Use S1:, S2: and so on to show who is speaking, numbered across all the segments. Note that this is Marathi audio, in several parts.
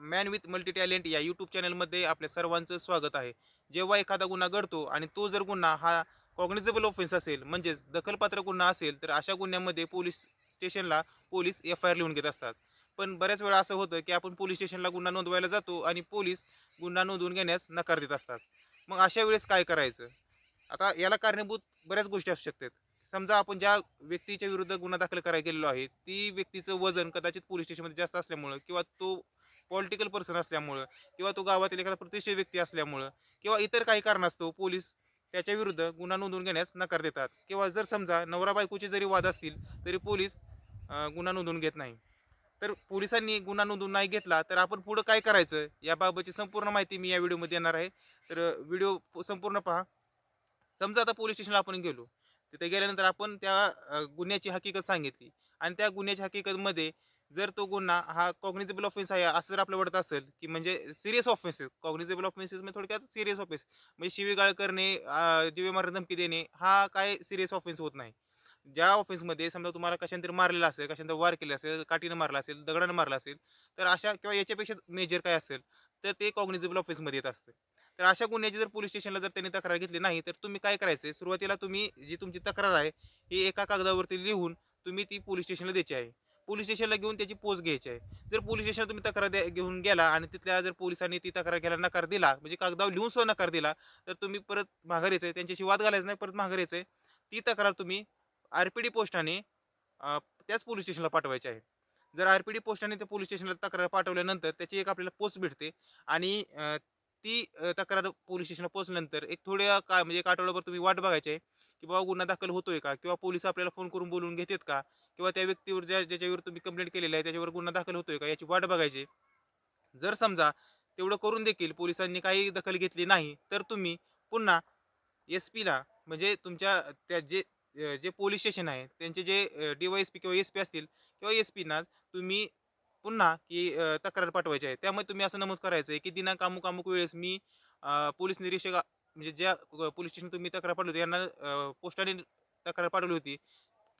S1: मॅन विथ मल्टी टॅलेंट या यूट्यूब चॅनलमध्ये आपल्या सर्वांचं स्वागत आहे. जेव्हा एखादा गुन्हा घडतो आणि तो जर गुन्हा हा कॉग्निजेबल ऑफेन्स असेल म्हणजेच दखलपात्र गुन्हा असेल तर अशा गुन्ह्यामध्ये पोलीस स्टेशनला पोलीस एफ आय आर लिहून घेत असतात. पण बऱ्याच वेळा असं होतं की आपण पोलीस स्टेशनला गुन्हा नोंदवायला जातो आणि पोलीस गुन्हा नोंदवून घेण्यास नकार देत असतात. मग अशा वेळेस काय करायचं? आता याला कारणीभूत बऱ्याच गोष्टी असू शकतात. समजा आपण ज्या व्यक्तीच्या विरुद्ध गुन्हा दाखल करायला गेलेलो आहे ती व्यक्तीचं वजन कदाचित पोलीस स्टेशनमध्ये जास्त असल्यामुळं किंवा तो पॉलिटिकल पर्सन असल्यामुळं किंवा तो गावातील एखादा प्रतिष्ठित व्यक्ती असल्यामुळं किंवा इतर काही कारणास्तव पोलीस त्याच्या विरुद्ध गुन्हा नोंदवून घेण्यास नकार देतात. किंवा जर समजा नवरा बायकोचे जरी वाद असतील तरी पोलीस गुन्हा नोंदवून घेत नाही. तर पोलिसांनी गुन्हा नोंदवून नाही घेतला तर आपण पुढं काय करायचं? याबाबतची संपूर्ण माहिती मी या व्हिडिओमध्ये देणार आहे. तर व्हिडिओ संपूर्ण पहा. समजा आता पोलीस स्टेशनला आपण गेलो. तिथे गेल्यानंतर आपण त्या गुन्ह्याची हकीकत सांगितली. आणि त्या गुन्ह्याच्या हकीकतमध्ये जर तो गुन्हा हा कॉग्निजेबल ऑफेन्स आहे असं जर आपलं वाटत असेल की म्हणजे सिरियस ऑफेन्सेस कॉग्निजेबल ऑफेन्सेस म्हणजे थोडक्यात सिरियस ऑफेन्स म्हणजे शिवीगाळ करणे जीवे मारण्याची धमकी देणे हा काय सिरियस ऑफेन्स होत नाही. ज्या ऑफेन्समध्ये समजा तुम्हाला कशाने मारलेला असेल कशाने वार केले असेल काठीनं मारला असेल दगडानं मारला असेल तर अशा किंवा याच्यापेक्षा मेजर काय असेल तर ते कॉग्निजेबल ऑफेन्समध्ये येत असतं. तर अशा गुन्ह्याची जर पोलीस स्टेशनला जर त्यांनी तक्रार घेतली नाही तर तुम्ही काय करायचं? सुरुवातीला तुम्ही जी तुमची तक्रार आहे ही एका कागदावरती लिहून तुम्ही ती पोलीस स्टेशनला द्यायची आहे. पोलीस स्टेशनला घेऊन त्याची पोच घ्यायची आहे. जर पोलीस स्टेशनला तुम्ही तक्रार द्या- घेऊन गेला आणि तिथल्या जर पोलिसांनी ती तक्रार घ्यायला नकार दिला म्हणजे कागदावर लिहून सुद्धा नकार दिला तर तुम्ही परत माघारीचं आहे. त्यांच्याशी वाद घालायचा नाही परत माघारीचं आहे. ती तक्रार तुम्ही आर पी डी पोस्टाने त्याच पोलीस स्टेशनला पाठवायची आहे. जर आर पी डी पोस्टाने त्या पोलीस स्टेशनला तक्रार पाठवल्यानंतर त्याची एक आपल्याला पोस्ट भेटते आणि ती तक्रार पोलीस स्टेशनला पोहोचल्यानंतर एक थोड्या का म्हणजे एक आठवड्याभर तुम्ही वाट बघायची आहे की बाबा गुन्हा दाखल होतोय का? किंवा पोलीस आपल्याला फोन करून बोलवून घेतात का? किंवा त्या व्यक्तीवर ज्या ज्याच्यावर तुम्ही कंप्लेंट केलेली आहे त्याच्यावर गुन्हा दाखल होतोय का याची वाट बघायची? जर समजा तेवढं करून देखील पोलिसांनी काही दखल घेतली नाही तर तुम्ही पुन्हा एस पीला म्हणजे तुमच्या त्या जे जे पोलीस स्टेशन आहे त्यांचे जे डी वाय एस पी किंवा एस पी असतील किंवा एस पीना तुम्ही पुन्हा की तक्रार पाठवायची आहे. त्यामुळे तुम्ही असं नमूद करायचं आहे की दिनांक अमुक अमुक वेळेस मी पोलीस निरीक्षक म्हणजे ज्या पोलीस स्टेशन तुम्ही तक्रार पाठवली होती यांना पोस्टाने तक्रार पाठवली होती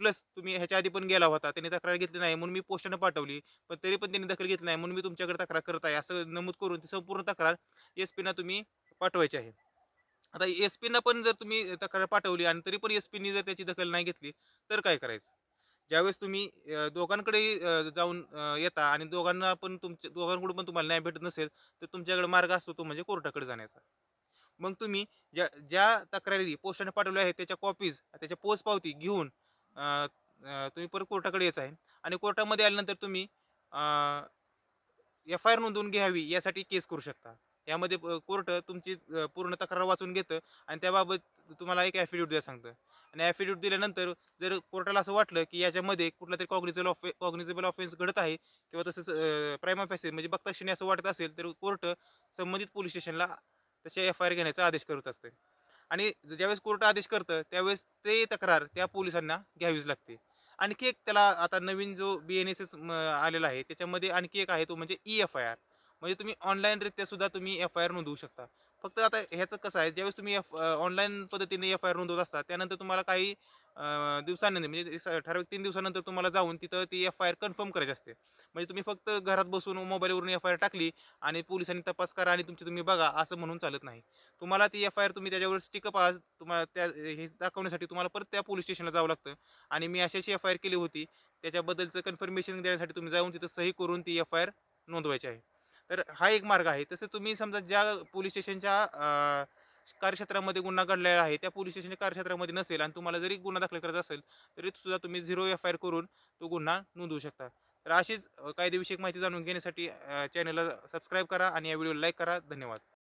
S1: प्लस तुम्ही ह्याच्या आधी पण गेला होता त्यांनी तक्रार घेतली नाही म्हणून मी पोस्टाने पाठवली पण तरी पण त्यांनी दखल घेतली नाही म्हणून मी तुमच्याकडे तक्रार करत आहे असं नमूद करून ती संपूर्ण तक्रार एस पीना तुम्ही पाठवायची आहे. आता एस पीना पण जर तुम्ही तक्रार पाठवली आणि तरी पण एस पीनी जर त्याची दखल नाही घेतली तर काय करायचं? ज्यावेळेस तुम्ही दोघांकडे जाऊन येता आणि दोघांना पण तुमच्या दोघांकडून पण तुम्हाला न्याय भेटत नसेल तर तुमच्याकडे मार्ग असतो तो म्हणजे कोर्टाकडे जाण्याचा. मग तुम्ही ज्या ज्या तक्रारी पोस्टाने पाठवल्या आहेत त्याच्या कॉपीज त्याच्या पोच पावती घेऊन तुम्ही परत कोर्टाकडे यायचं आहे. आणि कोर्टामध्ये आल्यानंतर तुम्ही एफ आय आर नोंदवून घ्यावी यासाठी केस करू शकता. यामध्ये कोर्ट तुमची पूर्ण तक्रार वाचून घेतं आणि त्याबाबत तुम्हाला एक ॲफिडेविट द्या सांगतं. आणि ॲफिडेविट दिल्यानंतर जर कोर्टाला असं वाटलं की याच्यामध्ये कुठला तरी कॉग्निझेबल ऑफे कॉग्निझेबल ऑफेन्स घडत आहे किंवा तसंच प्रायमा फॅसेस म्हणजे बघता क्षणी असं वाटत असेल तर कोर्ट संबंधित पोलीस स्टेशनला तसे एफ आय आर घेण्याचा आदेश करत असते. आणि ज्यावेळेस कोर्ट आदेश करतं त्यावेळेस ते तक्रार त्या पोलिसांना घ्यावीच लागते. आणखी एक त्याला आता नवीन जो बी एन एस एस आलेला आहे त्याच्यामध्ये आणखी एक आहे तो म्हणजे ई एफ आय आर म्हणजे तुम्ही ऑनलाईनरित्या सुद्धा तुम्ही एफ आय आर नोंदवू शकता. फक्त आता ह्याचं कसं आहे ज्यावेळेस तुम्ही एफ ऑनलाईन पद्धतीने एफ आय आर नोंदवत असता त्यानंतर तुम्हाला काही दिवसानंतर म्हणजे ठराविक तीन दिवसानंतर तुम्हाला जाऊन तिथं ती एफ आय आर कन्फर्म करायची असते. म्हणजे तुम्ही फक्त घरात बसून मोबाईलवरून एफ आय आर टाकली आणि पोलिसांनी तपास करा आणि तुमची तुम्ही बघा असं म्हणून चालत नाही. तुम्हाला ती एफ आय आर तुम्ही त्याच्यावर स्टिकअप तुम्हाला त्या हे दाखवण्यासाठी तुम्हाला परत त्या पोलीस स्टेशनला जावं लागतं. आणि मी अशी अशी एफ आय आर केली होती. त्याच्याबद्दलचं कन्फर्मेशन देण्यासाठी तुम्ही जाऊन तिथं सही करून ती एफ आय आर नोंदवायची आहे. तर हा एक मार्ग आहे. तसं तुम्ही समजा ज्या पोलीस स्टेशनच्या कार्यक्षेत्रामध्ये गुन्हा घडलेला आहे त्या पोलीस स्टेशनच्या कार्यक्षेत्रामध्ये नसेल आणि तुम्हाला जरी गुन्हा दाखल करायचा असेल तरी सुद्धा तुम्ही झिरो एफ आय आर करून तो गुन्हा नोंदवू शकता. तर अशीच कायदेविषयक माहिती जाणून घेण्यासाठी चॅनलला सबस्क्राईब करा आणि या व्हिडिओला लाईक करा. धन्यवाद.